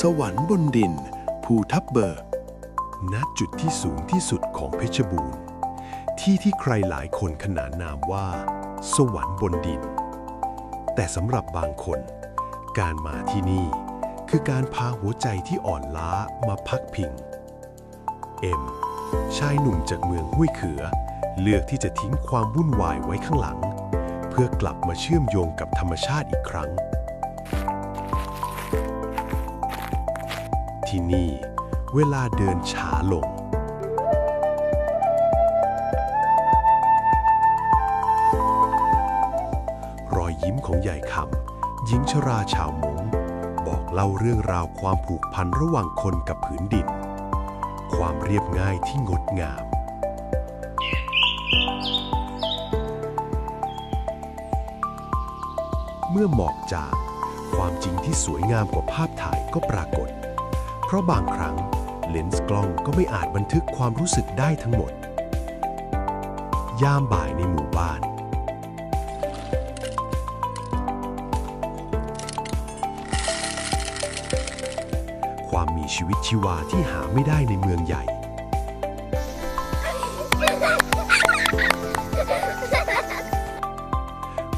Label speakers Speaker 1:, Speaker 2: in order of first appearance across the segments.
Speaker 1: สวรรค์บนดิน ภูทับเบิก ณ จุดที่สูงที่สุดของเพชรบูรณ์ ที่ที่ใครหลายคนขนานนามว่า สวรรค์บนดิน แต่สำหรับบางคน การมาที่นี่คือการพาหัวใจที่อ่อนล้ามาพักพิง เอ็ม ชายหนุ่มจากเมืองห้วยเขือ เลือกที่จะทิ้งความวุ่นวายไว้ข้างหลัง เพื่อกลับมาเชื่อมโยงกับธรรมชาติอีกครั้ง ที่นี่ เวลาเดินช้าลง รอยยิ้มของยายคำหญิงชราชาวมงบอกเล่าเรื่องราวความผูกพันระหว่างคนกับผืนดิน ความเรียบง่ายที่งดงามเมื่อหมอกจางความจริงที่สวยงามกว่าภาพถ่ายก็ปรากฏ เพราะบางครั้งเลนส์กล้องก็ไม่อาจบันทึกความรู้สึกได้ทั้งหมด ยามบ่ายในหมู่บ้าน ความมีชีวิตชีวาที่หาไม่ได้ในเมืองใหญ่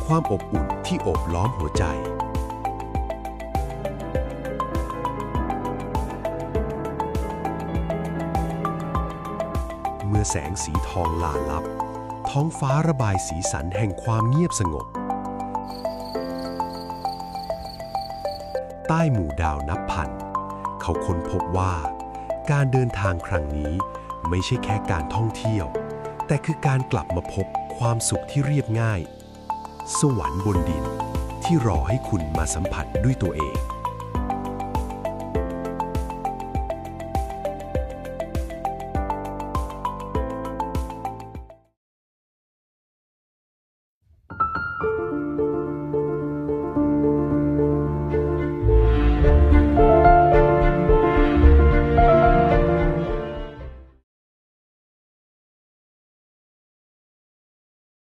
Speaker 1: ความอบอุ่นที่โอบล้อมหัวใจ เมื่อแสงสีทองลาลับ ท้องฟ้าระบายสีสันแห่งความเงียบสงบ ใต้หมู่ดาวนับพัน เขาค้นพบว่า การเดินทางครั้งนี้ไม่ใช่แค่การท่องเที่ยว แต่คือการกลับมาพบความสุขที่เรียบง่าย สวรรค์บนดินที่รอให้คุณมาสัมผัสด้วยตัวเอง Bye.